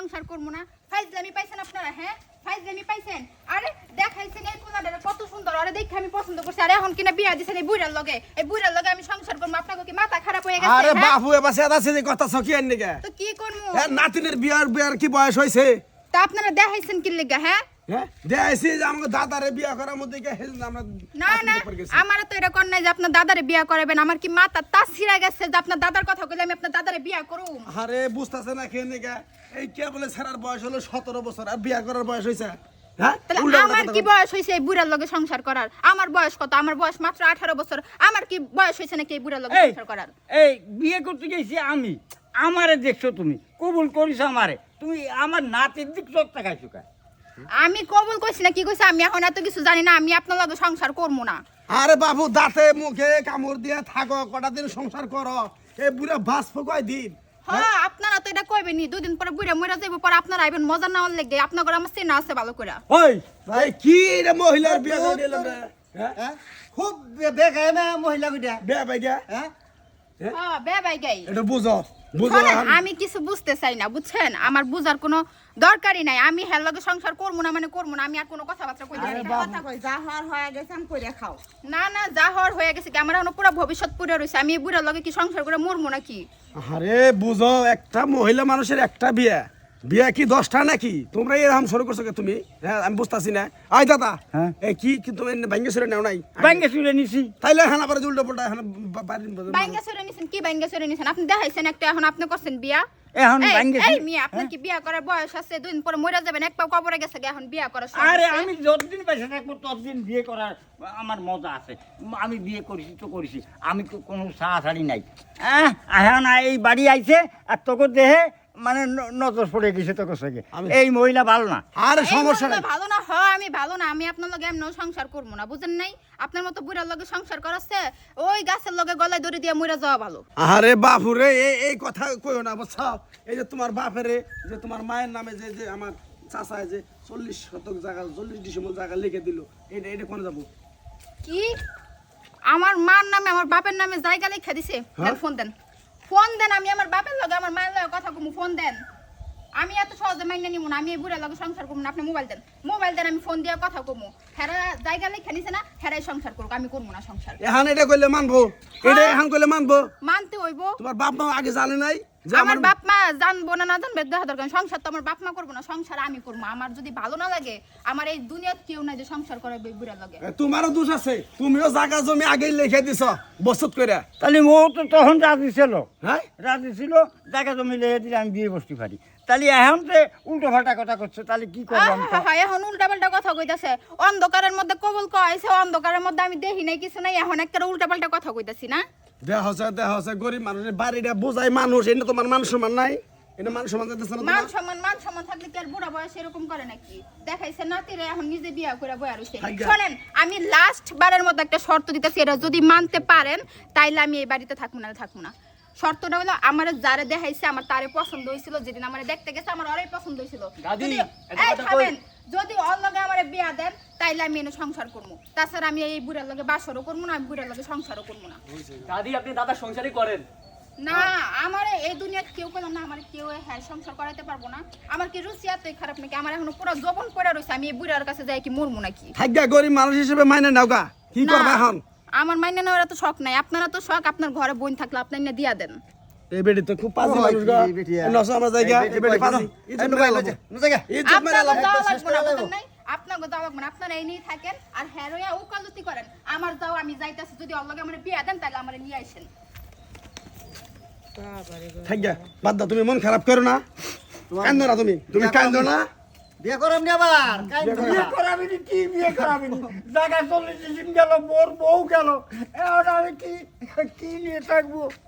সংসার করব না। ফাইজলামি পাইছেন আপনারা হ্যাঁ? ফাইজলামি পাইছেন? আরে দেখাইছেন এই পোলাটা কত সুন্দর। আরে দেখে আমি পছন্দ করছি। আরে এখন কিনা বিয়া দিছেন এই বুড়ার লগে। এই বুড়ার লগে আমি সংসার করব। আপনাকে কি মাথা খারাপ হয়ে গেছে? আরে হ্যাঁ? বাপু এবার আছে যে কথা সকি আন নিগা তো কি করব? হ্যাঁ নাতিনের বিয়ার বিয়ার কি বয়স হয়েছে? তা আপনারা দেখাইছেন কি লেখা হ্যাঁ? হ্যাঁ দেখাইছি যে আমাকে দাদারে বিয়া করার মধ্যে কে হেল আমরা না না নাতিনের উপর গেছি। আমারও তো এটা নাই যে আপনার দাদারে বিয়া করাবেন। আমার কি মাথা তা ছিঁড়া গেছে যে আপনার দাদার কথা কইলে আমি আপনার দাদারে বিয়া করুম? আরে বুঝতেছে না খেয়ে এই কে বলে ছাড়ার বয়স হলো সতেরো বছর আর বিয়া করার বয়স হয়েছে হ্যাঁ? আমার কি বয়স হয়েছে এই বুড়ার লগে সংসার করার? আমার বয়স কত? আমার বয়স মাত্র আঠারো বছর। আমার কি বয়স হয়েছে নাকি এই বুড়ার লগে সংসার করার? এই বিয়ে করতে গেছি আমি। আমারে দেখছ তুমি। কবুল করিস আমারে। তুমি আমার নাতির দিক চোখ তাকাইছো কা? আমি কবুল কইছি না কি কইছি? আমি এখন এত কিছু জানি না আমি আপনার লগে সংসার করব না। আরে বাবু দাঁতে মুখে কামড় দিয়ে থাকো কটা দিন সংসার করো। এই বুড়া বাঁচবো কয় দিন। হ্যাঁ? আপনারা তো এটা কইবেন নি দুদিন পরে বুড়া মরে যাইব পরে আপনারা আইবেন মজা নেওয়ার লেগে আপনার ঘরে আমার চেনা আছে ভালো করে ওই ভাই কি রে মহিলার বিয়া করে দিলাম রে? হ্যাঁ? হ্যাঁ? খুব বেকায় না মহিলা গুটা বিয়া ভাই হ্যাঁ? এটা বুঝো বুঝো শোনেন, আর- আমি কিছু বুঝতে চাই না বুঝছেন? আমার বুঝার কোনো দরকারই নাই। আমি হের লগে সংসার করব না মানে করব না আমি আর কোনো কথাবার্তা কই যা হওয়ার হয়ে গেছে আমি কইরা খাও। না না যা হওয়ার হয়ে গেছে কি? আমার এখন পুরো ভবিষ্যৎ পুরে রয়েছে আমি বুড়ার লগে কি সংসার করে মরবো নাকি? আরে বুঝো একটা মহিলা মানুষের একটা বিয়া। বিয়া কি দশটা নাকি? তোমরা এরকম শুরু করছ কে তুমি? হ্যাঁ আমি বুঝতাছি না। আই দাদা। হ্যাঁ? কি কি তুমি ভাঙ্গে সরে নাও নাই? ব্যাংকে চুলে নিছি। তাইলে হ্যাঁ আবার উল্টো পাল্টা হ্যাঁ বাড়ির বাইঙ্গা সরে নিছেন কি বাইঙ্গা সরে নিছেন? আপনি দেখাইছেন একটা এখন আপনি করছেন বিয়া? এখন ব্যাংকে এই মিয়া আপনার কি বিয়া করার বয়স আছে? দুদিন পরে মরে যাবেন এক পাও কবরে গেছে গে, এখন বিয়া করার সময় আরে। আমি যতদিন বেঁচে থাকব ততদিন বিয়ে করার আমার মজা আছে। আমি বিয়ে করেছি তো করেছি। আমি তো কোনো সাড়াসাড়ি নাই। হ্যাঁ এখন এই বাড়ি আইছে আর তোকে দেহে মানে ন- নজর পড়ে গেছে সঙ্গে আমি- এই মহিলা ভালো না। আরে সমস্যা নাই। ভালো না হয় আমি ভালো না আমি আপনার লগে এমন সংসার করব না বুঝেন নাই? আপনার মতো বুড়ার লগে সংসার করাচ্ছে ওই গাছের লগে গলায় দড়ি দিয়ে মরে যাওয়া ভালো। আরে বাপুরে এই এই কথা কইও না বুঝছ? এই যে তোমার বাপেরে যে তোমার মায়ের নামে যে যে আমার চাচায় যে চল্লিশ শতক জায়গা চল্লিশ ডিসেম্বর জায়গা লিখে দিল এটা এটা কোনে যাব? কি? আমার মার নামে আমার বাপের নামে জায়গা লেখা দিছে? হ্যাঁ? ফোন দেন। ফোন দেন আমি আমার বাপের লগে আমার মায়ের লগে কথা কমু ফোন দেন। আমি এত সহজে মাইনে নিব না আমি এই বুড়ার লগে সংসার করব না আপনি মোবাইল দেন। মোবাইল দেন আমি ফোন দিয়ে কথা কমু। হেরা জায়গা লেখা নিছে না হেরাই সংসার করুক আমি করব না সংসার। এখন এটা করলে মানবো এটা এখন করলে মানবো। মানতে হইবো। তোমার বাপ মা আগে জানে নাই? আমার বাপ মা জানব না না জানবে দেখা দরকার সংসার তো আমার বাপ মা করব না সংসার আমি করব। আমার যদি ভালো না লাগে আমার এই দুনিয়াত কেউ নাই যে সংসার করাবে এই বুড়ার লগে। তোমারও দোষ আছে। তুমিও জায়গা জমি আগেই লিখে দিছ বসত করে তাহলে ও তো তখন রাজি ছিল। হ্যাঁ? রাজি ছিল জায়গা জমি লেগে দিলে আমি বিয়ে বসতে পারি। তাহলে এখন যে উল্টো ফাল্টা কথা করছে তাহলে কি করব এখন উল্টা পাল্টা কথা কইতাছে। অন্ধকারের মধ্যে কবল কয়েছে অন্ধকারের মধ্যে আমি দেখি নাই কিছু নাই এখন একটা উল্টা পাল্টা কথা কইতাছি না? দেহ হচ্ছে দেহ হচ্ছে গরিব মানুষের বাড়িটা বোঝাই মানুষ এটা তোমার সম্মান নাই? এটা সম্মান যাইতেছে না মান সম্মান মান সম্মান থাকলে কি আর বুড়া বয়স এরকম করে নাকি? দেখাইছে নাতিরে এখন নিজে বিয়া করে বয়া রইছে ভাগ্যা। আমি লাস্ট বারের মধ্যে একটা শর্ত দিতেছি এটা যদি মানতে পারেন তাইলে আমি এই বাড়িতে থাকব না থাকব না। শর্তটা হলো আমার যারে দেখাইছে আমার তারে পছন্দ হয়েছিল যেদিন আমার দেখতে গেছে আমার অনেক পছন্দ হয়েছিল যদি- ওর লগে আমার বিয়া দেন তাইলে আমি এনে সংসার করব তাছাড়া আমি এই বুড়ার লগে বাসরও করব না আমি বুড়ার লগে সংসারও করব না। দাদি আপনি দাদা সংসারই করেন। না আমার এই দুনিয়া কেউ না আমার কেউ হ্যাঁ সংসার করাইতে পারব না। আমার কি রুচি এতই খারাপ নাকি? আমার এখনও পুরো জবন পড়ে রয়েছে আমি এই বুড়ার কাছে যাই কি মরবো নাকি? ভাগ্যা গরিব মানুষ হিসেবে মাইনে নাও গা। কি করবা এখন? আমার মাইনে নেওয়ার তো শখ নাই। আপনারা তো শখ আপনার ঘরে বোন থাকলে আপনার না দিয়া দেন। এই বেটি তো খুব পাজি মানুষ গা। নশো আমার জায়গা। এই বেটি পাজি ইজ্জত মেরে ইজ্জত মেরে লাগবে। আপনারা এই নিয়েই থাকেন। আর হেরোয়া উকালতি করেন। আমার যাও আমি যাইতাছি। যদি আমার বিয়া দেন তাহলে আমার নিয়ে আসেন বাদ দাও। তুমি মন খারাপ করো না। কান্দো না তুমি। তুমি কান্দো না। বিয়ে করাম নি। আবার বিয়ে করাবি নি, কি বিয়ে করাবি নি? জায়গা চল্লিশ দিন গেল বোর বউ গেল। এখন আমি কি কি নিয়ে থাকব?